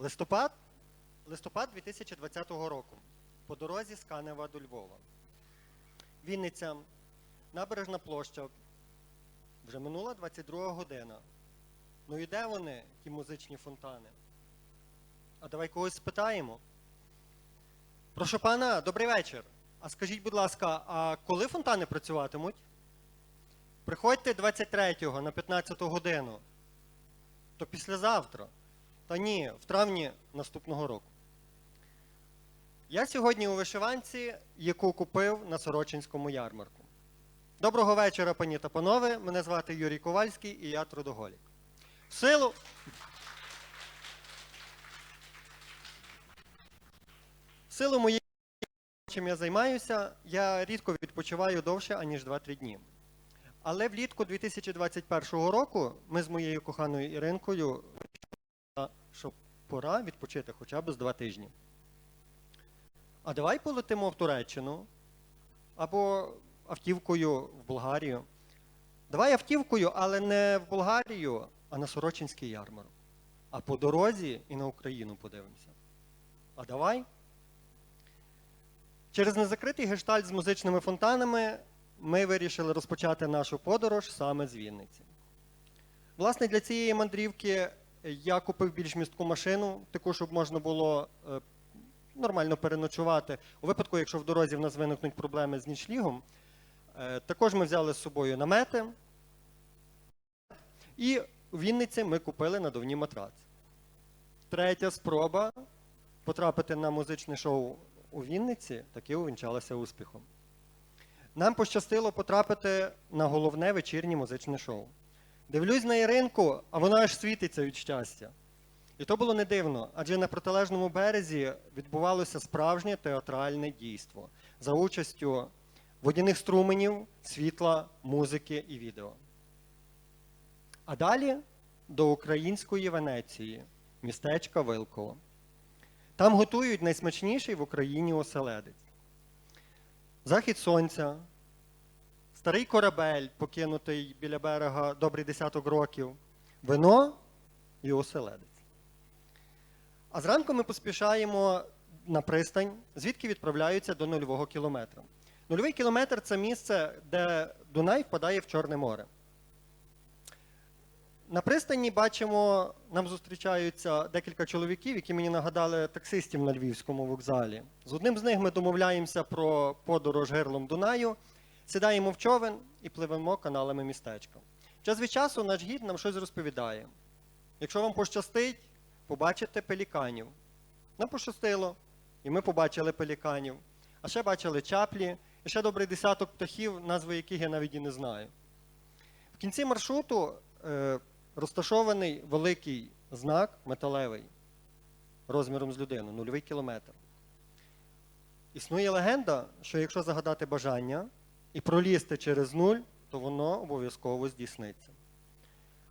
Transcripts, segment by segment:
Листопад, листопад 2020 року. По дорозі з Канева до Львова. Вінниця, набережна площа. Вже минула 22 година. Ну і де вони, ті музичні фонтани? А давай когось спитаємо. Прошу пана, добрий вечір. А скажіть, будь ласка, а коли фонтани працюватимуть? Приходьте 23-го на 15 годину. То післязавтра. Та ні, в травні наступного року. Я сьогодні у вишиванці, яку купив на Сорочинському ярмарку. Доброго вечора, пані та панове. Мене звати Юрій Ковальський і я трудоголік. В силу. В силу моєї чим я займаюся, я рідко відпочиваю довше, аніж 2-3 дні. Але влітку 2021 року ми з моєю коханою Іринкою що пора відпочити хоча б з 2 тижні. А давай полетимо в Туреччину або автівкою в Болгарію. Давай автівкою, але не в Болгарію, а на Сорочинський ярмарок. А по дорозі і на Україну подивимося. А давай. Через незакритий гештальт з музичними фонтанами ми вирішили розпочати нашу подорож саме з Вінниці. Власне, для цієї мандрівки я купив більш містку машину, таку, щоб можна було е, нормально переночувати. У випадку, якщо в дорозі в нас виникнуть проблеми з нічлігом, е, також ми взяли з собою намети. І у Вінниці ми купили надувні матраці. Третя спроба потрапити на музичне шоу у Вінниці таки увінчалася успіхом. Нам пощастило потрапити на головне вечірнє музичне шоу. Дивлюсь на Іринку, а вона аж світиться від щастя. І то було не дивно, адже на протилежному березі відбувалося справжнє театральне дійство за участю водяних струменів, світла, музики і відео. А далі до української Венеції, містечка Вилково. Там готують найсмачніший в Україні оселедець. Захід сонця, старий корабель, покинутий біля берега добрий десяток років, вино і оселедець. А зранку ми поспішаємо на пристань, звідки відправляються до нульового кілометра. Нульовий кілометр це місце, де Дунай впадає в Чорне море. На пристані бачимо, нам зустрічаються декілька чоловіків, які мені нагадали таксистів на львівському вокзалі. З одним з них ми домовляємося про подорож гирлом Дунаю, сідаємо в човен і пливемо каналами містечка. Час від часу наш гід нам щось розповідає. Якщо вам пощастить, побачите пеліканів. Нам пощастило, і ми побачили пеліканів. А ще бачили чаплі, і ще добрий десяток птахів, назви яких я навіть і не знаю. В кінці маршруту е, розташований великий знак металевий розміром з людину, нульовий кілометр. Існує легенда, що якщо загадати бажання і пролізти через нуль, то воно обов'язково здійсниться.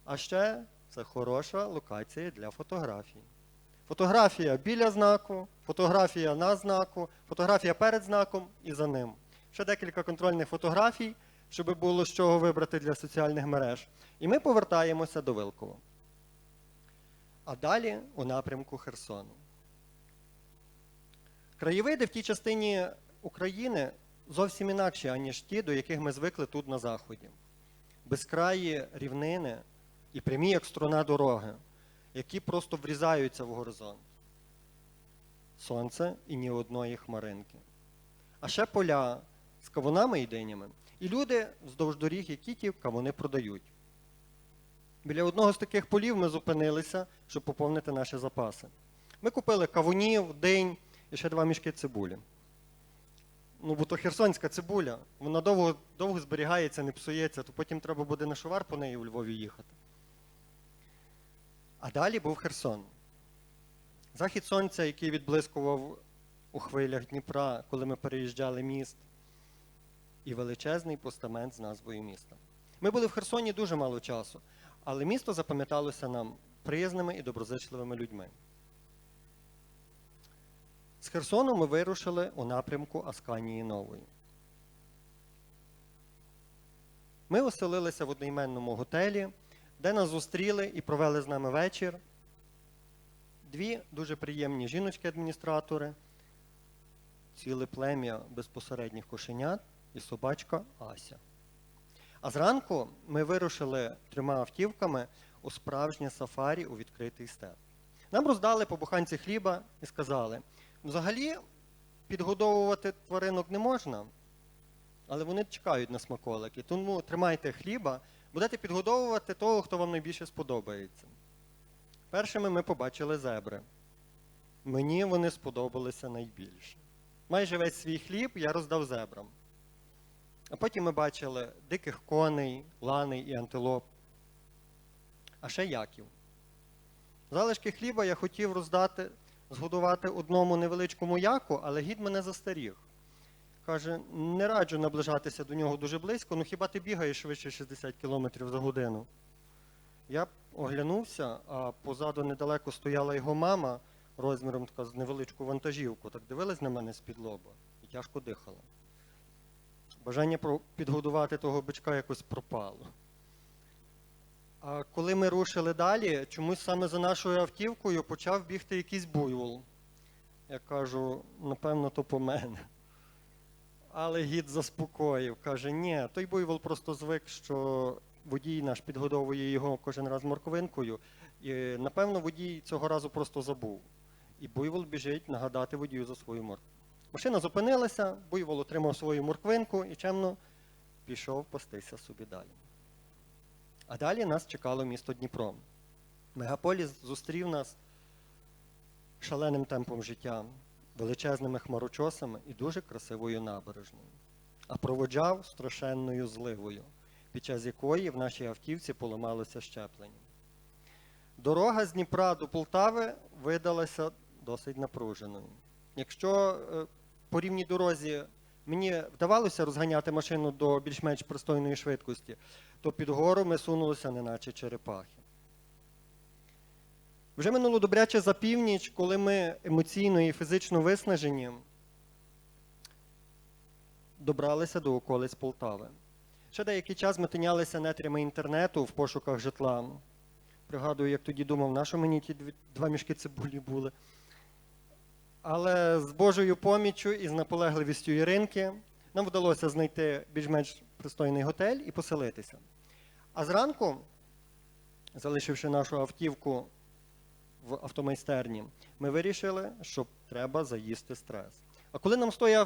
А ще це хороша локація для фотографій. Фотографія біля знаку, фотографія на знаку, фотографія перед знаком і за ним. Ще декілька контрольних фотографій, щоб було з чого вибрати для соціальних мереж. І ми повертаємося до Вилкова. А далі у напрямку Херсону. Краєвиди в тій частині України зовсім інакші, аніж ті, до яких ми звикли тут на Заході. Безкраї рівнини і прямі, як струна дороги, які просто врізаються в горизонт. Сонце і ні одної хмаринки. А ще поля з кавунами і. І люди вздовж доріг, які ті кавуни продають. Біля одного з таких полів ми зупинилися, щоб поповнити наші запаси. Ми купили кавунів, динь і ще два мішки цибулі. Ну, бо то херсонська цибуля, вона довго, довго зберігається, не псується, то потім треба буде на шовар по неї у Львові їхати. А далі був Херсон. Захід сонця, який відблискував у хвилях Дніпра, коли ми переїжджали міст, і величезний постамент з назвою міста. Ми були в Херсоні дуже мало часу, але місто запам'яталося нам приязними і доброзичливими людьми. З Херсону ми вирушили у напрямку Асканії Нової. Ми оселилися в одноіменному готелі, де нас зустріли і провели з нами вечір дві дуже приємні жіночки-адміністратори, ціле плем'я безпосередніх кошенят і собачка Ася. А зранку ми вирушили трьома автівками у справжнє сафарі у відкритий степ. Нам роздали по буханці хліба і сказали: взагалі підгодовувати тваринок не можна, але вони чекають на смаколики. Тому тримайте хліба, будете підгодовувати того, хто вам найбільше сподобається. Першими ми побачили зебри. Мені вони сподобалися найбільше. Майже весь свій хліб я роздав зебрам. А потім ми бачили диких коней, ланей і антилоп. А ще яків. Залишки хліба я хотів роздати, згодувати одному невеличкому яку, але гід мене застаріг. Каже, не раджу наближатися до нього дуже близько, ну хіба ти бігаєш швидше 60 км за годину? Я оглянувся, а позаду недалеко стояла його мама розміром така з невеличку вантажівку. Так дивилась на мене з-під лоба і тяжко дихала. Бажання підгодувати того бичка якось пропало. А коли ми рушили далі, чомусь саме за нашою автівкою почав бігти якийсь буйвол. Я кажу, напевно, то по мене. Але гід заспокоїв, каже, ні, той буйвол просто звик, що водій наш підгодовує його кожен раз морковинкою. І, напевно, водій цього разу просто забув. І буйвол біжить нагадати водію за свою моркву. Машина зупинилася, буйвол отримав свою морквинку і чемно пішов пастися собі далі. А далі нас чекало місто Дніпро. Мегаполіс зустрів нас шаленим темпом життя, величезними хмарочосами і дуже красивою набережною, а проводжав страшенною зливою, під час якої в нашій автівці поламалося щеплення. Дорога з Дніпра до Полтави видалася досить напруженою. Якщо е, по рівній дорозі мені вдавалося розганяти машину до більш-менш пристойної швидкості, то під гору ми сунулися, неначе черепахи. Вже минуло добряче за північ, коли ми емоційно і фізично виснажені, добралися до околиць Полтави. Ще деякий час ми тинялися нетрями інтернету в пошуках житла. Пригадую, як тоді думав, на що мені ті два мішки цибулі були. Але з Божою поміччю і з наполегливістю Іринки нам вдалося знайти більш-менш пристойний готель і поселитися. А зранку, залишивши нашу автівку в автомайстерні, ми вирішили, що треба заїсти стрес. А коли нам з тої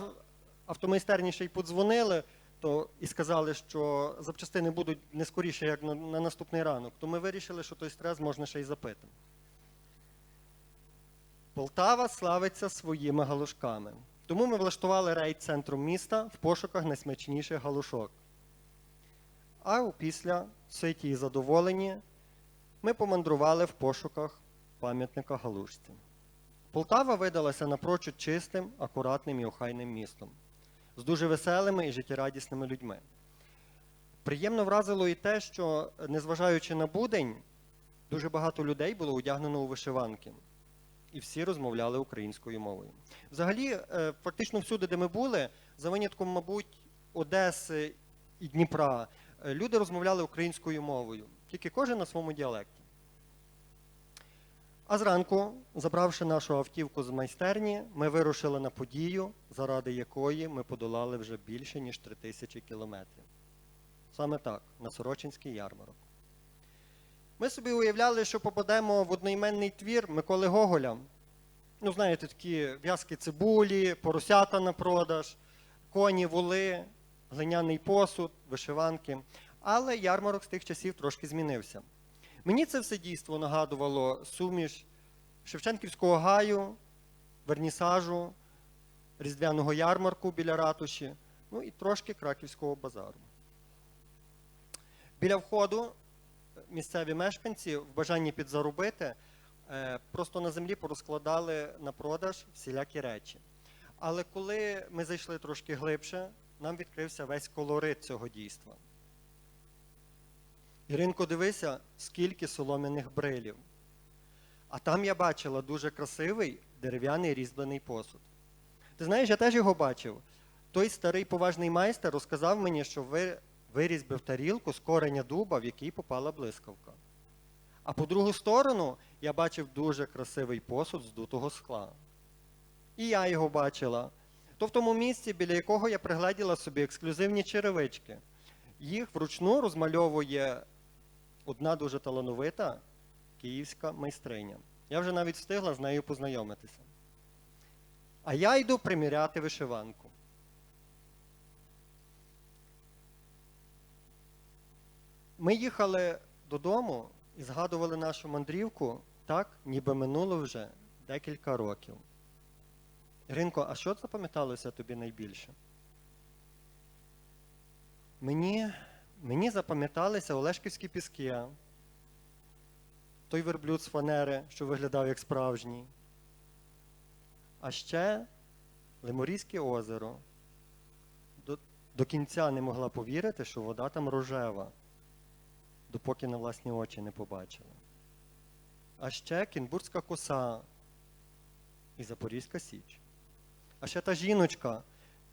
автомайстерні ще й подзвонили, то і сказали, що запчастини будуть не скоріше, як на, на наступний ранок, то ми вирішили, що той стрес можна ще й запити. Полтава славиться своїми галушками. Тому ми влаштували рейд центром міста в пошуках найсмачніших галушок. А після ситі і задоволені ми помандрували в пошуках пам'ятника галушці. Полтава видалася напрочуд чистим, акуратним і охайним містом, з дуже веселими і життєрадісними людьми. Приємно вразило і те, що, незважаючи на будень, дуже багато людей було одягнено у вишиванки і всі розмовляли українською мовою. Взагалі, е, фактично всюди, де ми були, за винятком, мабуть, Одеси і Дніпра, е, люди розмовляли українською мовою, тільки кожен на своєму діалекті. А зранку, забравши нашу автівку з майстерні, ми вирушили на подію, заради якої ми подолали вже більше, ніж три тисячі кілометрів. Саме так, на Сорочинський ярмарок. Ми собі уявляли, що попадемо в одноіменний твір Миколи Гоголя. Ну, знаєте, такі в'язки цибулі, поросята на продаж, коні, воли, глиняний посуд, вишиванки. Але ярмарок з тих часів трошки змінився. Мені це все дійство нагадувало суміш Шевченківського гаю, вернісажу, різдвяного ярмарку біля ратуші, ну і трошки краківського базару. Біля входу місцеві мешканці в бажанні підзаробити е, просто на землі порозкладали на продаж всілякі речі. Але коли ми зайшли трошки глибше, нам відкрився весь колорит цього дійства. Іринко, дивися, скільки солом'яних брилів. А там я бачила дуже красивий дерев'яний різьблений посуд. Ти знаєш, я теж його бачив. Той старий поважний майстер розказав мені, що ви вирізбив тарілку з кореня дуба, в який попала блискавка. А по другу сторону я бачив дуже красивий посуд з дутого скла. І я його бачила. То в тому місці, біля якого я пригледіла собі ексклюзивні черевички. Їх вручну розмальовує одна дуже талановита київська майстриня. Я вже навіть встигла з нею познайомитися. А я йду приміряти вишиванку. Ми їхали додому і згадували нашу мандрівку так, ніби минуло вже декілька років. Іринко, а що запам'яталося тобі найбільше? Мені, мені запам'яталися Олешківські піски, той верблюд з фанери, що виглядав як справжній. А ще Леморійське озеро. До, до кінця не могла повірити, що вода там рожева, допоки на власні очі не побачила. А ще Кінбурзька коса і Запорізька Січ. А ще та жіночка,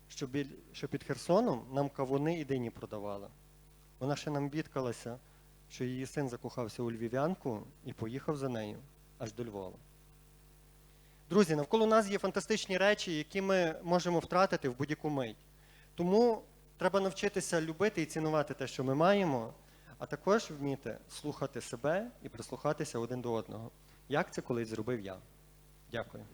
що, біль, що під Херсоном нам кавуни і дині продавала. Вона ще нам бідкалася, що її син закохався у львів'янку і поїхав за нею аж до Львова. Друзі, навколо нас є фантастичні речі, які ми можемо втратити в будь-яку мить. Тому треба навчитися любити і цінувати те, що ми маємо, а також вміти слухати себе і прислухатися один до одного. Як це колись зробив я. Дякую.